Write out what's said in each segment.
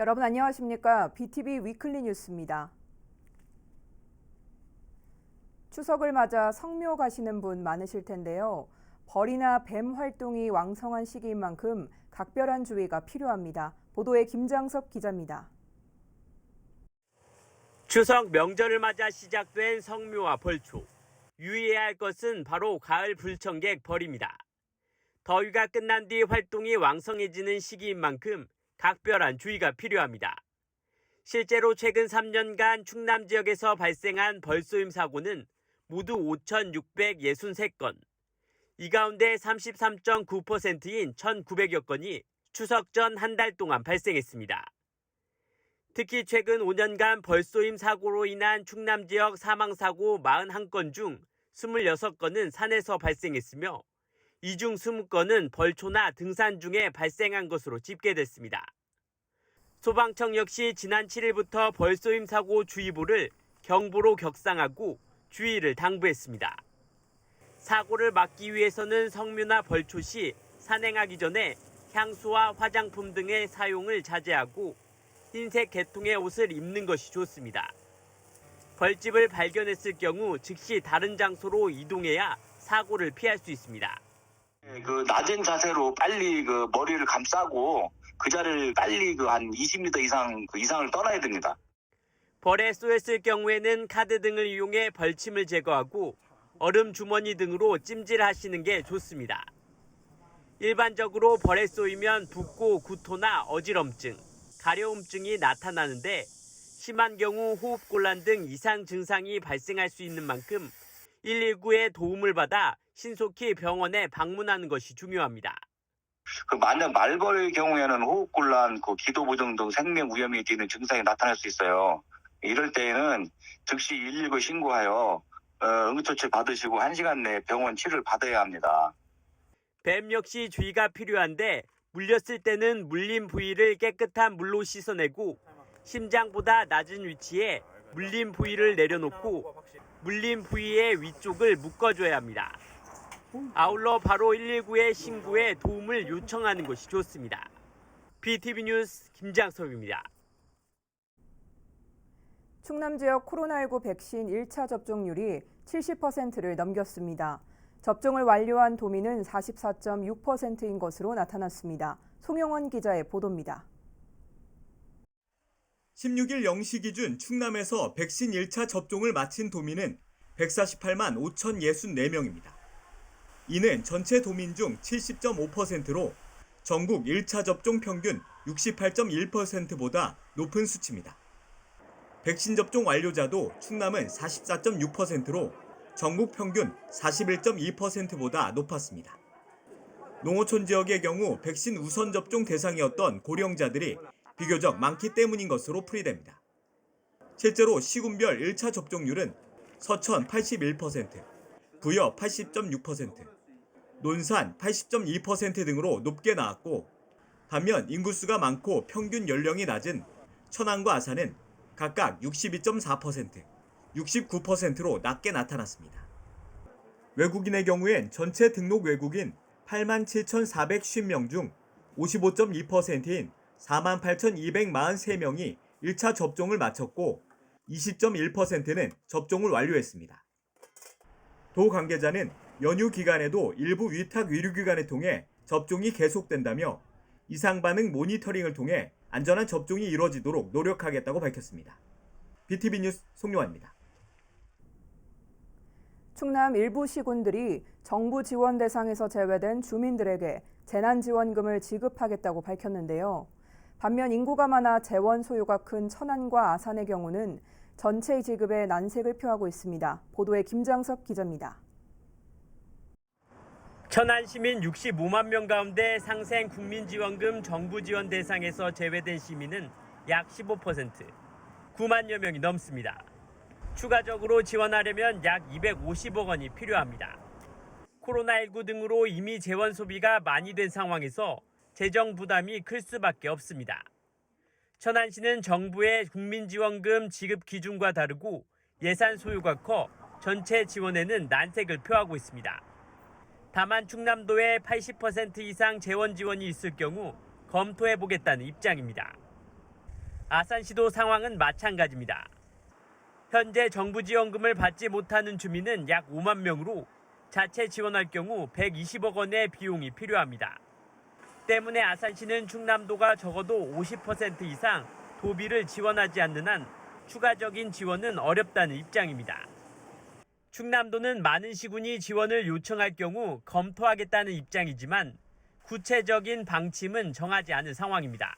여러분 안녕하십니까? BTV 위클리 뉴스입니다. 추석을 맞아 성묘 가시는 분 많으실 텐데요. 벌이나 뱀 활동이 왕성한 시기인 만큼 각별한 주의가 필요합니다. 보도에 김장섭 기자입니다. 추석 명절을 맞아 시작된 성묘와 벌초. 유의해야 할 것은 바로 가을 불청객 벌입니다. 더위가 끝난 뒤 활동이 왕성해지는 시기인 만큼 각별한 주의가 필요합니다. 실제로 최근 3년간 충남 지역에서 발생한 벌쏘임 사고는 모두 5,663건. 이 가운데 33.9%인 1,900여 건이 추석 전 한 달 동안 발생했습니다. 특히 최근 5년간 벌쏘임 사고로 인한 충남 지역 사망 사고 41건 중 26건은 산에서 발생했으며 이중 20건은 벌초나 등산 중에 발생한 것으로 집계됐습니다. 소방청 역시 지난 7일부터 벌쏘임 사고 주의보를 경보로 격상하고 주의를 당부했습니다. 사고를 막기 위해서는 성묘나 벌초 시 산행하기 전에 향수와 화장품 등의 사용을 자제하고 흰색 계통의 옷을 입는 것이 좋습니다. 벌집을 발견했을 경우 즉시 다른 장소로 이동해야 사고를 피할 수 있습니다. 그 낮은 자세로 빨리 그 머리를 감싸고 그 자리를 빨리 그 한 20m 이상 그 이상을 떠나야 됩니다. 벌에 쏘였을 경우에는 카드 등을 이용해 벌침을 제거하고 얼음 주머니 등으로 찜질하시는 게 좋습니다. 일반적으로 벌에 쏘이면 붓고 구토나 어지럼증, 가려움증이 나타나는데 심한 경우 호흡곤란 등 이상 증상이 발생할 수 있는 만큼 119의 도움을 받아 신속히 병원에 방문하는 것이 중요합니다. 그 만약 말벌의 경우에는 호흡곤란, 그 기도 부정 등 생명 위험이 되는 증상이 나타날 수 있어요. 이럴 때에는 즉시 119 신고하여 어, 응급처치 받으시고 1시간 내에 병원 치료를 받아야 합니다. 뱀 역시 주의가 필요한데 물렸을 때는 물린 부위를 깨끗한 물로 씻어내고 심장보다 낮은 위치에 물린 부위를 내려놓고 물린 부위의 위쪽을 묶어줘야 합니다. 아울러 바로 119에 신고해 도움을 요청하는 것이 좋습니다. BTV 뉴스 김장섭입니다. 충남 지역 코로나19 백신 1차 접종률이 70%를 넘겼습니다. 접종을 완료한 도민은 44.6%인 것으로 나타났습니다. 송영원 기자의 보도입니다. 16일 0시 기준 충남에서 백신 1차 접종을 마친 도민은 148만 5,064명입니다. 이는 전체 도민 중 70.5%로 전국 1차 접종 평균 68.1%보다 높은 수치입니다. 백신 접종 완료자도 충남은 44.6%로 전국 평균 41.2%보다 높았습니다. 농어촌 지역의 경우 백신 우선 접종 대상이었던 고령자들이 비교적 많기 때문인 것으로 풀이됩니다. 실제로 시군별 1차 접종률은 서천 81%, 부여 80.6%, 논산 80.2% 등으로 높게 나왔고 반면 인구수가 많고 평균 연령이 낮은 천안과 아산은 각각 62.4%, 69%로 낮게 나타났습니다. 외국인의 경우엔 전체 등록 외국인 87,450명 중 55.2%인 48,243명이 1차 접종을 마쳤고 20.1%는 접종을 완료했습니다. 도 관계자는 연휴 기간에도 일부 위탁 의료기관을 통해 접종이 계속된다며 이상 반응 모니터링을 통해 안전한 접종이 이루어지도록 노력하겠다고 밝혔습니다. BTV 뉴스 송요환입니다. 충남 일부 시군들이 정부 지원 대상에서 제외된 주민들에게 재난지원금을 지급하겠다고 밝혔는데요. 반면 인구가 많아 재원 소요가 큰 천안과 아산의 경우는 전체 지급에 난색을 표하고 있습니다. 보도에 김장섭 기자입니다. 천안 시민 65만 명 가운데 상생 국민지원금 정부 지원 대상에서 제외된 시민은 약 15%, 9만여 명이 넘습니다. 추가적으로 지원하려면 약 250억 원이 필요합니다. 코로나19 등으로 이미 재원 소비가 많이 된 상황에서 재정 부담이 클 수밖에 없습니다. 천안시는 정부의 국민지원금 지급 기준과 다르고 예산 소요가 커 전체 지원에는 난색을 표하고 있습니다. 다만 충남도에 80% 이상 재원 지원이 있을 경우 검토해 보겠다는 입장입니다. 아산시도 상황은 마찬가지입니다. 현재 정부 지원금을 받지 못하는 주민은 약 5만 명으로 자체 지원할 경우 120억 원의 비용이 필요합니다. 때문에 아산시는 충남도가 적어도 50% 이상 도비를 지원하지 않는 한 추가적인 지원은 어렵다는 입장입니다. 충남도는 많은 시군이 지원을 요청할 경우 검토하겠다는 입장이지만 구체적인 방침은 정하지 않은 상황입니다.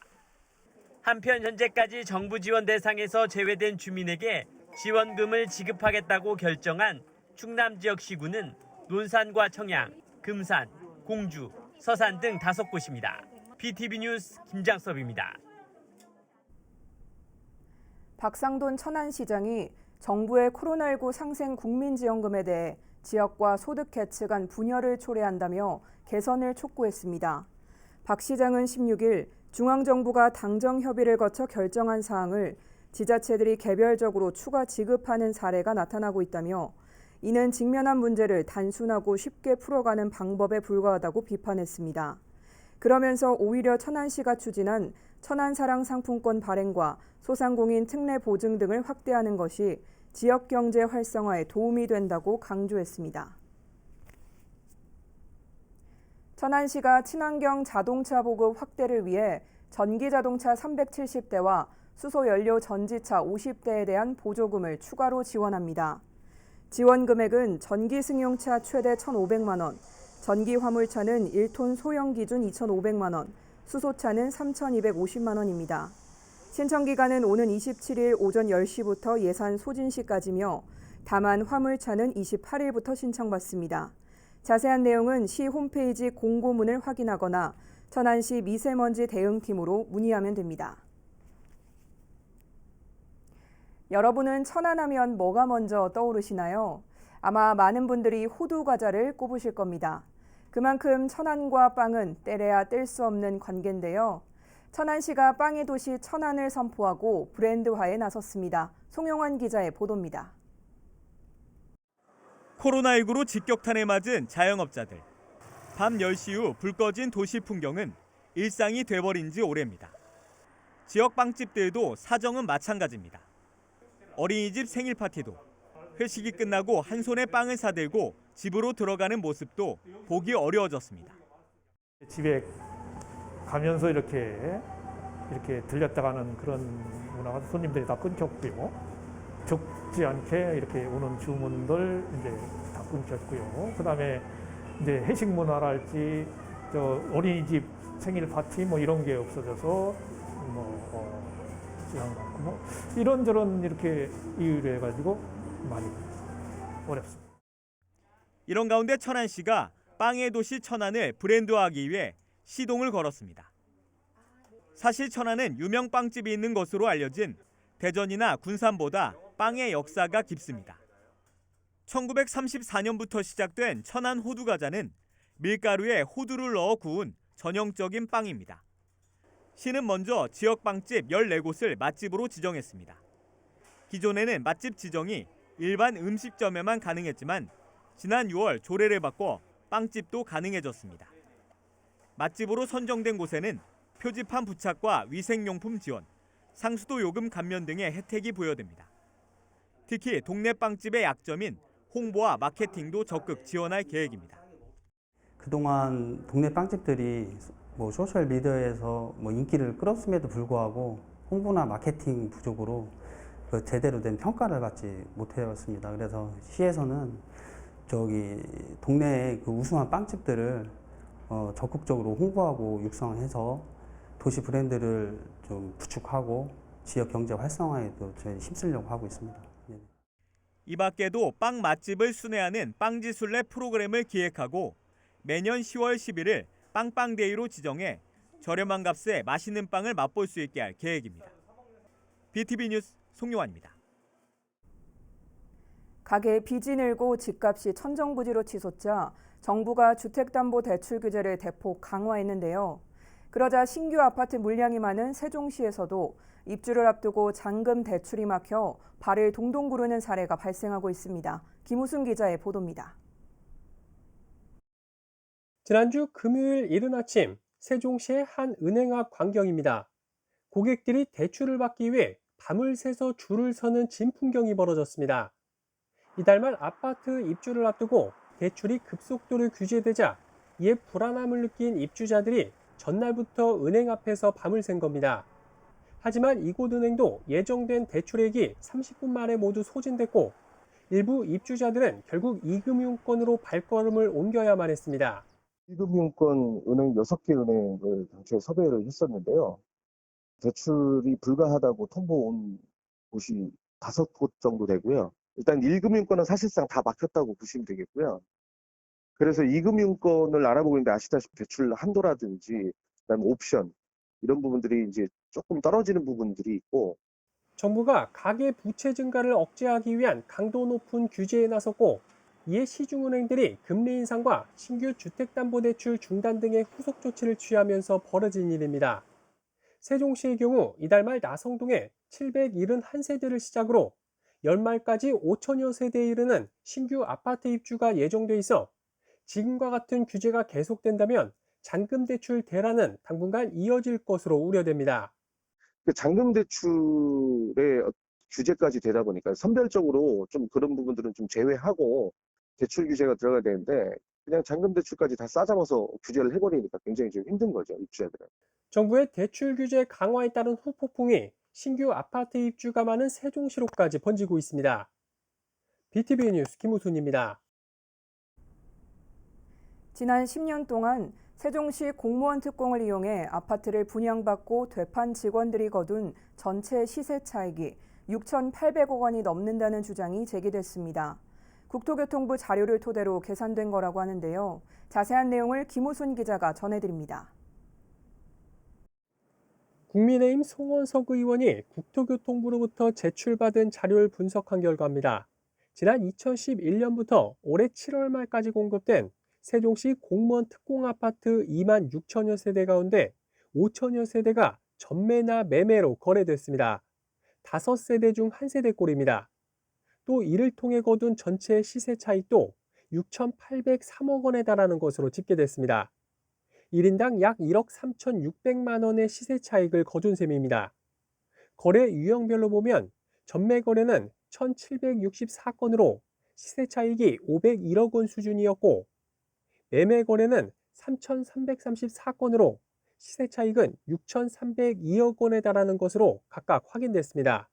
한편 현재까지 정부 지원 대상에서 제외된 주민에게 지원금을 지급하겠다고 결정한 충남 지역 시군은 논산과 청양, 금산, 공주, 서산 등 다섯 곳입니다. BTV 뉴스 김장섭입니다. 박상돈 천안시장이 정부의 코로나19 상생 국민지원금에 대해 지역과 소득 계층 간 분열을 초래한다며 개선을 촉구했습니다. 박 시장은 16일 중앙정부가 당정 협의를 거쳐 결정한 사항을 지자체들이 개별적으로 추가 지급하는 사례가 나타나고 있다며 이는 직면한 문제를 단순하고 쉽게 풀어가는 방법에 불과하다고 비판했습니다. 그러면서 오히려 천안시가 추진한 천안사랑 상품권 발행과 소상공인 특례 보증 등을 확대하는 것이 지역 경제 활성화에 도움이 된다고 강조했습니다. 천안시가 친환경 자동차 보급 확대를 위해 전기 자동차 370대와 수소 연료 전지차 50대에 대한 보조금을 추가로 지원합니다. 지원 금액은 전기 승용차 최대 1,500만 원, 전기 화물차는 1톤 소형 기준 2,500만 원, 수소차는 3,250만 원입니다. 신청 기간은 오는 27일 오전 10시부터 예산 소진 시까지며 다만 화물차는 28일부터 신청받습니다. 자세한 내용은 시 홈페이지 공고문을 확인하거나 천안시 미세먼지 대응팀으로 문의하면 됩니다. 여러분은 천안하면 뭐가 먼저 떠오르시나요? 아마 많은 분들이 호두 과자를 꼽으실 겁니다. 그만큼 천안과 빵은 떼래야 뗄 수 없는 관계인데요. 천안시가 빵의 도시 천안을 선포하고 브랜드화에 나섰습니다. 송영환 기자의 보도입니다. 코로나19로 직격탄에 맞은 자영업자들. 밤 10시 후 불 꺼진 도시 풍경은 일상이 돼버린 지 오래입니다. 지역 빵집들도 사정은 마찬가지입니다. 어린이집 생일 파티도 회식이 끝나고 한 손에 빵을 사들고 집으로 들어가는 모습도 보기 어려워졌습니다. 집에 가면서 이렇게 이렇게 들렸다가는 그런 문화가 손님들이 다 끊겼고요. 적지 않게 이렇게 오는 주문들 이제 다 끊겼고요. 그다음에 이제 회식 문화랄지 저 어린이집 생일 파티 뭐 이런 게 없어져서 뭐 어, 지난 뭐 이런저런 이렇게 이유로 해가지고 많이 어렵습니다. 이런 가운데 천안 시가 빵의 도시 천안을 브랜드화하기 위해 시동을 걸었습니다. 사실 천안은 유명 빵집이 있는 것으로 알려진 대전이나 군산보다 빵의 역사가 깊습니다. 1934년부터 시작된 천안 호두 과자는 밀가루에 호두를 넣어 구운 전형적인 빵입니다. 시는 먼저 지역 빵집 14곳을 맛집으로 지정했습니다. 기존에는 맛집 지정이 일반 음식점에만 가능했지만 지난 6월 조례를 바꿔 빵집도 가능해졌습니다. 맛집으로 선정된 곳에는 표지판 부착과 위생용품 지원, 상수도 요금 감면 등의 혜택이 부여됩니다. 특히 동네 빵집의 약점인 홍보와 마케팅도 적극 지원할 계획입니다. 그동안 동네 빵집들이 뭐 소셜 미디어에서 뭐 인기를 끌었음에도 불구하고 홍보나 마케팅 부족으로 그 제대로 된 평가를 받지 못해왔습니다. 그래서 시에서는 저기 동네의 그 우수한 빵집들을 어 적극적으로 홍보하고 육성해서 도시 브랜드를 좀 구축하고 지역 경제 활성화에도 저희 힘쓰려고 하고 있습니다. 예. 이 밖에도 빵 맛집을 순회하는 빵지술래 프로그램을 기획하고 매년 10월 11일 빵빵데이로 지정해 저렴한 값에 맛있는 빵을 맛볼 수 있게 할 계획입니다. BTV 뉴스 송요환입니다. 가게 빚이 늘고 집값이 천정부지로 치솟자 정부가 주택담보대출 규제를 대폭 강화했는데요. 그러자 신규 아파트 물량이 많은 세종시에서도 입주를 앞두고 잔금 대출이 막혀 발을 동동 구르는 사례가 발생하고 있습니다. 김우순 기자의 보도입니다. 지난주 금요일 이른 아침 세종시의 한 은행 앞 광경입니다. 고객들이 대출을 받기 위해 밤을 새서 줄을 서는 진풍경이 벌어졌습니다. 이달 말 아파트 입주를 앞두고 대출이 급속도로 규제되자 이에 불안함을 느낀 입주자들이 전날부터 은행 앞에서 밤을 샌 겁니다. 하지만 이곳은행도 예정된 대출액이 30분 만에 모두 소진됐고 일부 입주자들은 결국 이금융권으로 발걸음을 옮겨야만 했습니다. 이금융권 은행 6개 은행을 당초에 섭외를 했었는데요. 대출이 불가하다고 통보 온 곳이 다섯 곳 정도 되고요. 일단 1금융권은 사실상 다 막혔다고 보시면 되겠고요. 그래서 2금융권을 알아보고 있는데 아시다시피 대출 한도라든지 그다음에 옵션 이런 부분들이 이제 조금 떨어지는 부분들이 있고 정부가 가계 부채 증가를 억제하기 위한 강도 높은 규제에 나섰고 이에 시중은행들이 금리 인상과 신규 주택담보대출 중단 등의 후속 조치를 취하면서 벌어진 일입니다. 세종시의 경우 이달 말 나성동에 771세대를 시작으로 연말까지 5천여 세대에 이르는 신규 아파트 입주가 예정돼 있어 지금과 같은 규제가 계속된다면 잔금 대출 대란은 당분간 이어질 것으로 우려됩니다. 그 잔금 대출의 어- 규제까지 되다 보니까 선별적으로 좀 그런 부분들은 좀 제외하고 대출 규제가 들어가야 되는데 그냥 잔금 대출까지 다 싸잡아서 규제를 해버리니까 굉장히 좀 힘든 거죠 입주자들은. 정부의 대출 규제 강화에 따른 후폭풍이 신규 아파트 입주가 많은 세종시로까지 번지고 있습니다. BTV 뉴스 김우순입니다. 지난 10년 동안 세종시 공무원 특공을 이용해 아파트를 분양받고 되판 직원들이 거둔 전체 시세 차익이 6,800억 원이 넘는다는 주장이 제기됐습니다. 국토교통부 자료를 토대로 계산된 거라고 하는데요. 자세한 내용을 김우순 기자가 전해드립니다. 국민의힘 송원석 의원이 국토교통부로부터 제출받은 자료를 분석한 결과입니다. 지난 2011년부터 올해 7월 말까지 공급된 세종시 공무원 특공 아파트 2만 6천여 세대 가운데 5천여 세대가 전매나 매매로 거래됐습니다. 5세대 중 1세대 꼴입니다. 또 이를 통해 거둔 전체 시세 차익도 6,803억 원에 달하는 것으로 집계됐습니다. 1인당 약 1억 3,600만 원의 시세 차익을 거둔 셈입니다. 거래 유형별로 보면 전매 거래는 1,764건으로 시세 차익이 501억 원 수준이었고 매매 거래는 3,334건으로 시세 차익은 6,302억 원에 달하는 것으로 각각 확인됐습니다.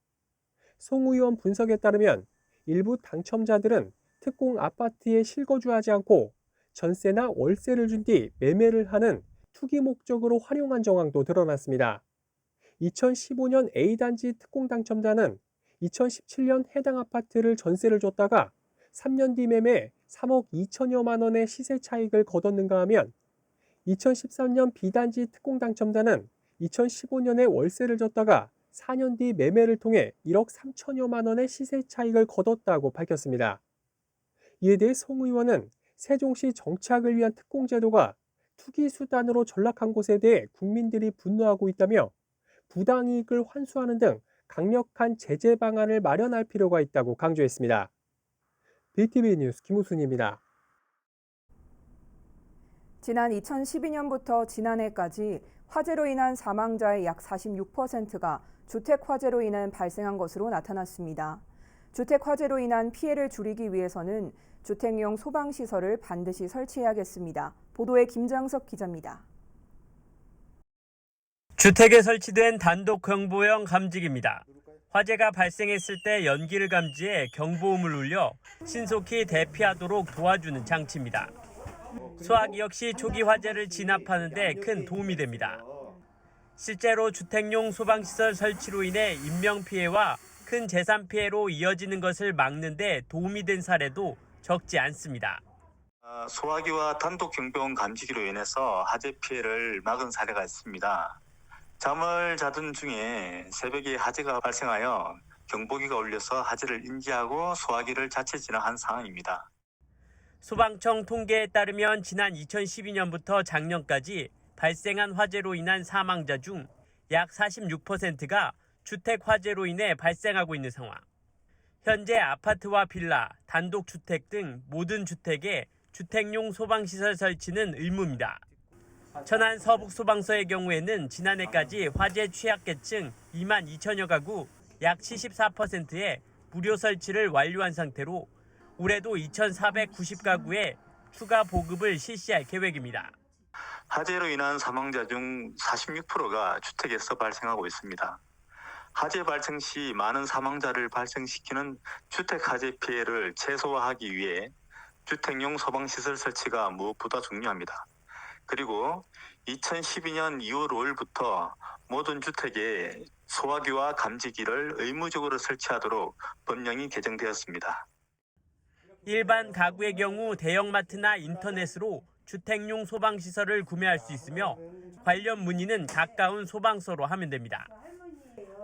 송 의원 분석에 따르면 일부 당첨자들은 특공 아파트에 실거주하지 않고 전세나 월세를 준 뒤 매매를 하는 투기 목적으로 활용한 정황도 드러났습니다. 2015년 A단지 특공 당첨자는 2017년 해당 아파트를 전세를 줬다가 3년 뒤 매매 3억 2천여만 원의 시세 차익을 거뒀는가 하면 2013년 B단지 특공 당첨자는 2015년에 월세를 줬다가 4년 뒤 매매를 통해 1억 3천여만 원의 시세 차익을 거뒀다고 밝혔습니다. 이에 대해 송 의원은 세종시 정착을 위한 특공 제도가 투기 수단으로 전락한 곳에 대해 국민들이 분노하고 있다며 부당이익을 환수하는 등 강력한 제재 방안을 마련할 필요가 있다고 강조했습니다. BTV 뉴스 김우순입니다. 지난 2012년부터 지난해까지 화재로 인한 사망자의 약 46%가 주택 화재로 인해 발생한 것으로 나타났습니다. 주택 화재로 인한 피해를 줄이기 위해서는 주택용 소방 시설을 반드시 설치해야겠습니다. 보도에 김장석 기자입니다. 주택에 설치된 단독 경보형 감지기입니다. 화재가 발생했을 때 연기를 감지해 경보음을 울려 신속히 대피하도록 도와주는 장치입니다. 소화기 역시 초기 화재를 진압하는 데 큰 도움이 됩니다. 실제로 주택용 소방시설 설치로 인해 인명피해와 큰 재산 피해로 이어지는 것을 막는 데 도움이 된 사례도 적지 않습니다. 아, 소화기와 단독 경보음 감지기로 인해서 화재 피해를 막은 사례가 있습니다. 잠을 자던 중에 새벽에 화재가 발생하여 경보기가 울려서 화재를 인지하고 소화기를 자체 진화한 상황입니다. 소방청 통계에 따르면 지난 2012년부터 작년까지 발생한 화재로 인한 사망자 중 약 46%가 주택 화재로 인해 발생하고 있는 상황. 현재 아파트와 빌라, 단독주택 등 모든 주택에 주택용 소방시설 설치는 의무입니다. 천안 서북소방서의 경우에는 지난해까지 화재 취약계층 2만 2천여 가구 약 74%의 무료 설치를 완료한 상태로 올해도 2,490가구에 추가 보급을 실시할 계획입니다. 화재로 인한 사망자 중 46%가 주택에서 발생하고 있습니다. 화재 발생 시 많은 사망자를 발생시키는 주택 화재 피해를 최소화하기 위해 주택용 소방시설 설치가 무엇보다 중요합니다. 그리고 2012년 2월 5일부터 모든 주택에 소화기와 감지기를 의무적으로 설치하도록 법령이 개정되었습니다. 일반 가구의 경우 대형마트나 인터넷으로 주택용 소방시설을 구매할 수 있으며 관련 문의는 가까운 소방서로 하면 됩니다.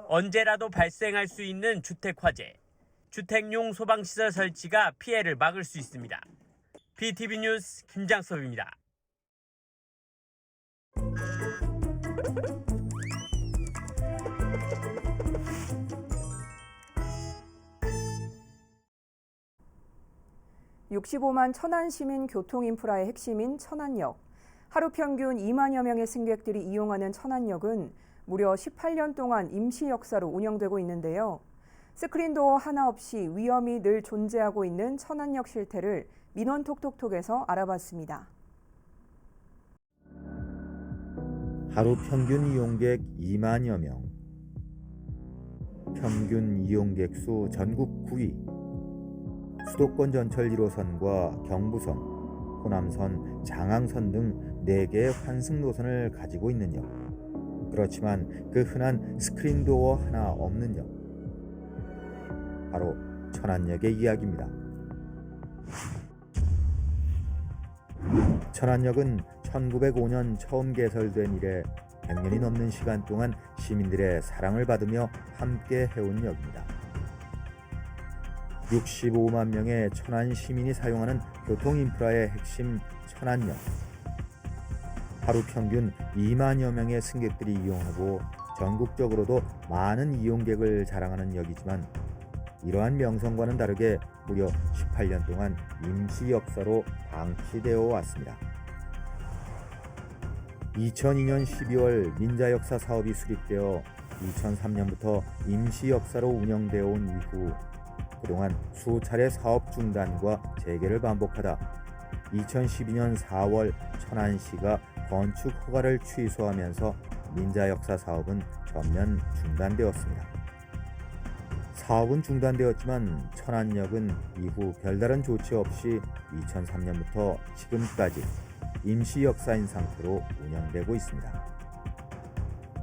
언제라도 발생할 수 있는 주택 화재, 주택용 소방시설 설치가 피해를 막을 수 있습니다. BTV 뉴스 김장섭입니다. (65만) 천안 시민 교통 인프라의 핵심인 천안역. 하루 평균 2만여 명의 승객들이 이용하는 천안역은 무려 18년 동안 임시 역사로 운영되고 있는데요. 스크린도어 하나 없이 위험이 늘 존재하고 있는 천안역 실태를 민원 톡톡톡에서 알아봤습니다. 하루 평균 이용객 2만여 명. 평균 이용객 수 전국 9위. 수도권 전철 1호선과 경부선, 호남선, 장항선 등 4개의 환승 노선을 가지고 있는 역. 그렇지만 그 흔한 스크린도어 하나 없는 역. 바로 천안역의 이야기입니다. 천안역은 1905년 처음 개설된 이래 100년이 넘는 시간 동안 시민들의 사랑을 받으며 함께 해온 역입니다. 65만 명의 천안 시민이 사용하는 교통 인프라의 핵심 천안역. 하루 평균 2만여 명의 승객들이 이용하고 전국적으로도 많은 이용객을 자랑하는 역이지만 이러한 명성과는 다르게 무려 18년 동안 임시 역사로 방치되어 왔습니다. 2002년 12월 민자 역사 사업이 수립되어 2003년부터 임시 역사로 운영되어 온 이후 그동안 수차례 사업 중단과 재개를 반복하다 2012년 4월 천안시가 건축 허가를 취소하면서 민자 역사 사업은 전면 중단되었습니다. 사업은 중단되었지만 천안역은 이후 별다른 조치 없이 2003년부터 지금까지 임시 역사인 상태로 운영되고 있습니다.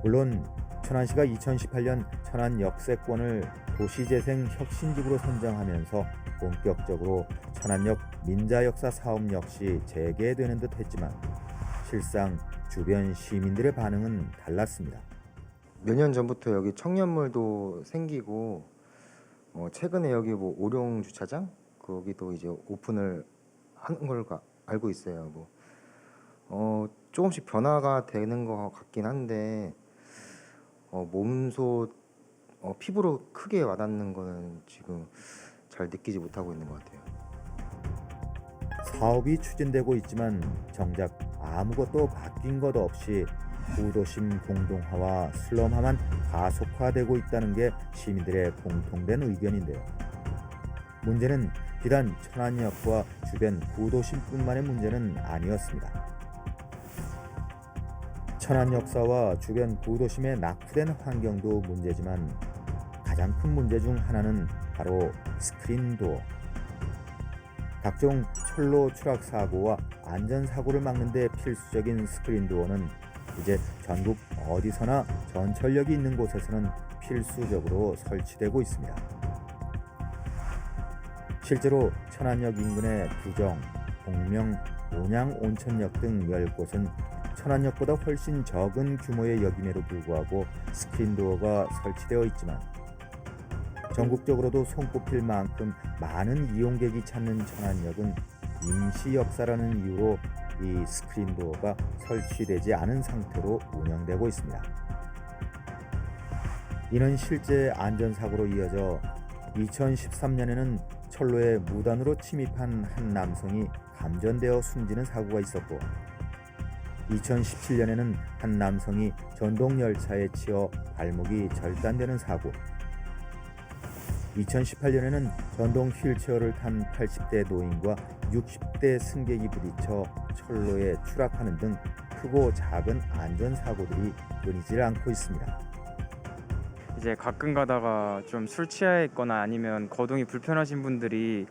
물론 천안시가 2018년 천안 역세권을 도시재생 혁신지구로 선정하면서 본격적으로 천안역 민자 역사 사업 역시 재개되는 듯 했지만 실상 주변 시민들의 반응은 달랐습니다. 몇 년 전부터 여기 청년몰도 생기고 어, 최근에 여기 뭐 오룡 주차장 거기도 이제 오픈을 하는 걸 가- 알고 있어요. 뭐 어, 조금씩 변화가 되는 것 같긴 한데 어, 몸소 어, 피부로 크게 와닿는 거는 지금 잘 느끼지 못하고 있는 것 같아요. 사업이 추진되고 있지만 정작 아무것도 바뀐 것 없이 구도심 공동화와 슬럼화만 가속화되고 있다는 게 시민들의 공통된 의견인데요. 문제는 비단 천안역과 주변 구도심뿐만의 문제는 아니었습니다. 천안 역사와 주변 구도심의 낙후된 환경도 문제지만 가장 큰 문제 중 하나는 바로 스크린 도어. 각종 철로 추락 사고와 안전 사고를 막는 데 필수적인 스크린 도어는 이제 전국 어디서나 전철역이 있는 곳에서는 필수적으로 설치되고 있습니다. 실제로 천안역 인근의 구정, 동명, 온양 온천역 등 10곳은 천안역보다 훨씬 적은 규모의 역임에도 불구하고 스크린 도어가 설치되어 있지만 전국적으로도 손꼽힐 만큼 많은 이용객이 찾는 천안역은 임시 역사라는 이유로 이 스크린 도어가 설치되지 않은 상태로 운영되고 있습니다. 이는 실제 안전사고로 이어져 2013년에는 철로에 무단으로 침입한 한 남성이 감전되어 숨지는 사고가 있었고 2017년에는 한 남성이 전동 열차에 치여 발목이 절단되는 사고. 2018년에는 전동 휠체어를 탄 80대 노인과 60대 승객이 부딪혀 철로에 추락하는 등 크고 작은 안전 사고들이 끊이질 않고 있습니다. 이제 가끔 가다가 좀 술 취해 있거나 아니면 거동이 불편하신 분들이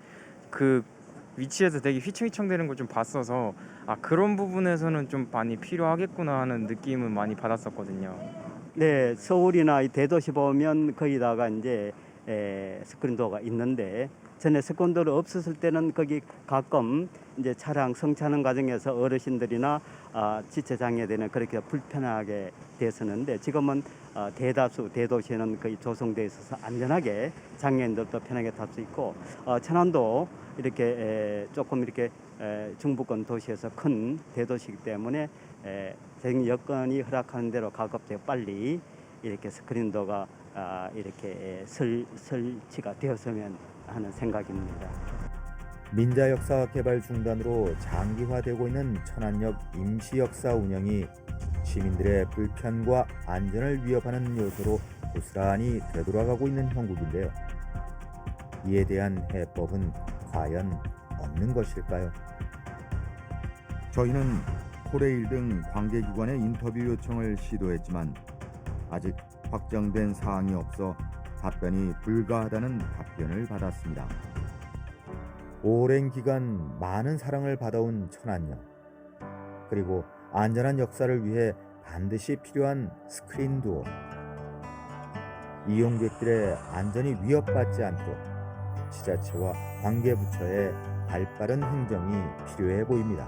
그 위치에서 되게 휘청휘청대는 걸 좀 봤어서 아 그런 부분에서는 좀 많이 필요하겠구나 하는 느낌은 많이 받았었거든요. 네, 서울이나 이 대도시 보면 거기다가 이제 에, 스크린도어가 있는데 전에 스크린도어가 없었을 때는 거기 가끔 이제 차량 성차하는 과정에서 어르신들이나 아, 지체 장애되는 그렇게 불편하게 됐었는데 지금은 어, 대다수 대도시에는 거의 조성돼 있어서 안전하게 장애인들도 편하게 탈 수 있고 어, 천안도 이렇게 에, 조금 이렇게 에, 중부권 도시에서 큰 대도시이기 때문에 에, 정 여건이 허락하는 대로 가급적 빨리 이렇게 스크린도가 아, 이렇게 설, 설치가 되었으면 하는 생각입니다. 민자 역사 개발 중단으로 장기화되고 있는 천안역 임시 역사 운영이 시민들의 불편과 안전을 위협하는 요소로 고스란히 되돌아가고 있는 형국인데요. 이에 대한 해법은 과연 없는 것일까요? 저희는 코레일 등 관계기관의 인터뷰 요청을 시도했지만 아직 확정된 사항이 없어 답변이 불가하다는 답변을 받았습니다. 오랜 기간 많은 사랑을 받아온 천안역 그리고 안전한 역사를 위해 반드시 필요한 스크린 도어 이용객들의 안전이 위협받지 않도록 지자체와 관계부처의 발빠른 행정이 필요해 보입니다.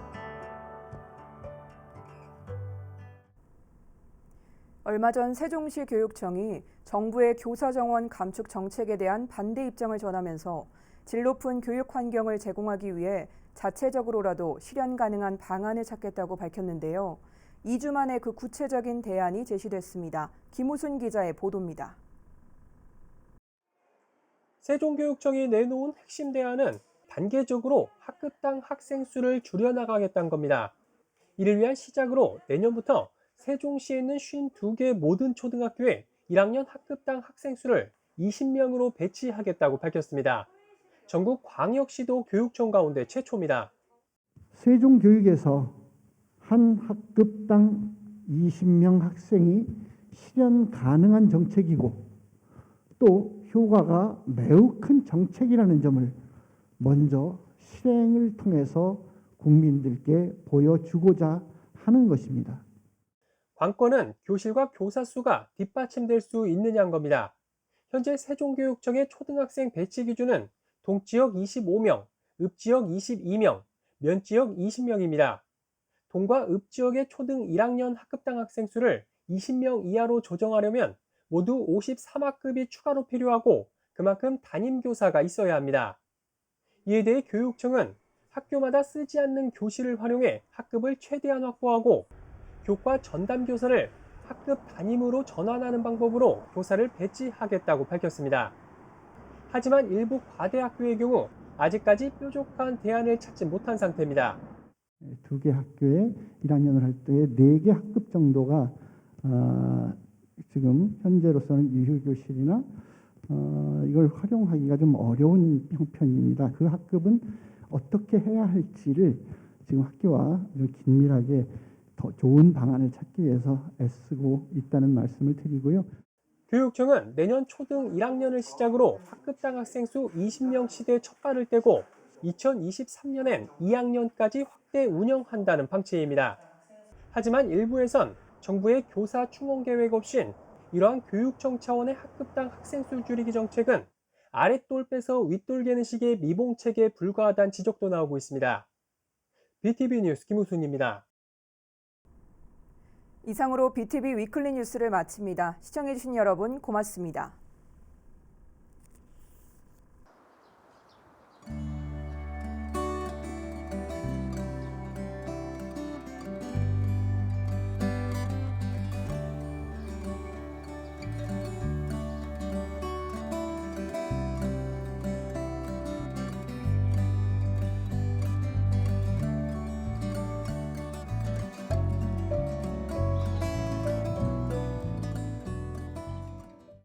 얼마 전 세종시 교육청이 정부의 교사 정원 감축 정책에 대한 반대 입장을 전하면서 질 높은 교육 환경을 제공하기 위해 자체적으로라도 실현 가능한 방안을 찾겠다고 밝혔는데요. 2주 만에 그 구체적인 대안이 제시됐습니다. 김우순 기자의 보도입니다. 세종교육청이 내놓은 핵심 대안은 단계적으로 학급당 학생 수를 줄여나가겠다는 겁니다. 이를 위한 시작으로 내년부터 세종시에 있는 52개 모든 초등학교에 1학년 학급당 학생 수를 20명으로 배치하겠다고 밝혔습니다. 전국 광역시도 교육청 가운데 최초입니다. 세종교육에서 한 학급당 20명 학생이 실현 가능한 정책이고 또 효과가 매우 큰 정책이라는 점을 먼저 실행을 통해서 국민들께 보여주고자 하는 것입니다. 관건은 교실과 교사 수가 뒷받침될 수 있느냐는 겁니다. 현재 세종교육청의 초등학생 배치 기준은 동지역 25명, 읍지역 22명, 면지역 20명입니다. 동과 읍지역의 초등 1학년 학급당 학생 수를 20명 이하로 조정하려면 모두 53학급이 추가로 필요하고 그만큼 담임교사가 있어야 합니다. 이에 대해 교육청은 학교마다 쓰지 않는 교실을 활용해 학급을 최대한 확보하고 교과 전담 교사를 학급 담임으로 전환하는 방법으로 교사를 배치하겠다고 밝혔습니다. 하지만 일부 과대 학교의 경우 아직까지 뾰족한 대안을 찾지 못한 상태입니다. 두 개 학교에 1학년을 할 때에 네 개 학급 정도가 어, 지금 현재로서는 유휴교실이나 어, 이걸 활용하기가 좀 어려운 형편입니다. 그 학급은 어떻게 해야 할지를 지금 학교와 긴밀하게 더 좋은 방안을 찾기 위해서 애쓰고 있다는 말씀을 드리고요. 교육청은 내년 초등 1학년을 시작으로 학급당 학생 수 20명 시대 첫 발을 떼고 2023년엔 2학년까지 확대 운영한다는 방침입니다. 하지만 일부에선 정부의 교사 충원 계획 없인 이러한 교육청 차원의 학급당 학생 수 줄이기 정책은 아랫돌 빼서 윗돌 개는 식의 미봉책에 불과하다는 지적도 나오고 있습니다. BTV 뉴스 김우순입니다. 이상으로 BTV 위클리 뉴스를 마칩니다. 시청해주신 여러분 고맙습니다.